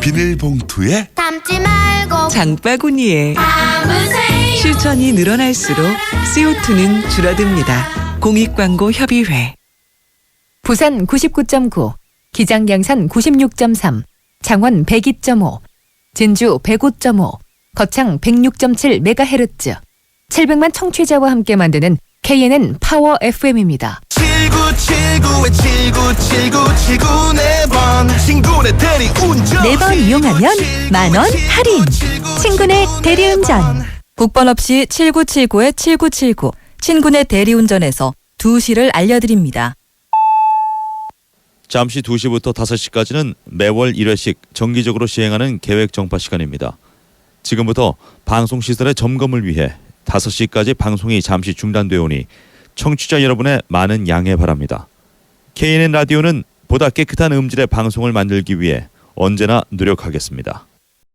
비닐봉투에 담지 말고 장바구니에 담으세요. 실천이 늘어날수록 CO2는 줄어듭니다. 공익광고협의회 부산 99.9, 기장 양산 96.3, 창원 102.5, 진주 105.5, 거창 106.7MHz. 700만 청취자와 함께 만드는 KNN 파워 FM입니다. 7979에 7979 79네번 친구 네 대리 운전 네번 이용하면 만원 할인. 친구네 대리운전. 국번 없이 7979에 7979 친구네 대리운전에서 2시를 알려드립니다. 잠시 2시부터 5시까지는 매월 1회씩 정기적으로 시행하는 계획 정파 시간입니다. 지금부터 방송 시설의 점검을 위해 5시까지 방송이 잠시 중단되어 오니 청취자 여러분의 많은 양해 바랍니다. KNN 라디오는 보다 깨끗한 음질의 방송을 만들기 위해 언제나 노력하겠습니다.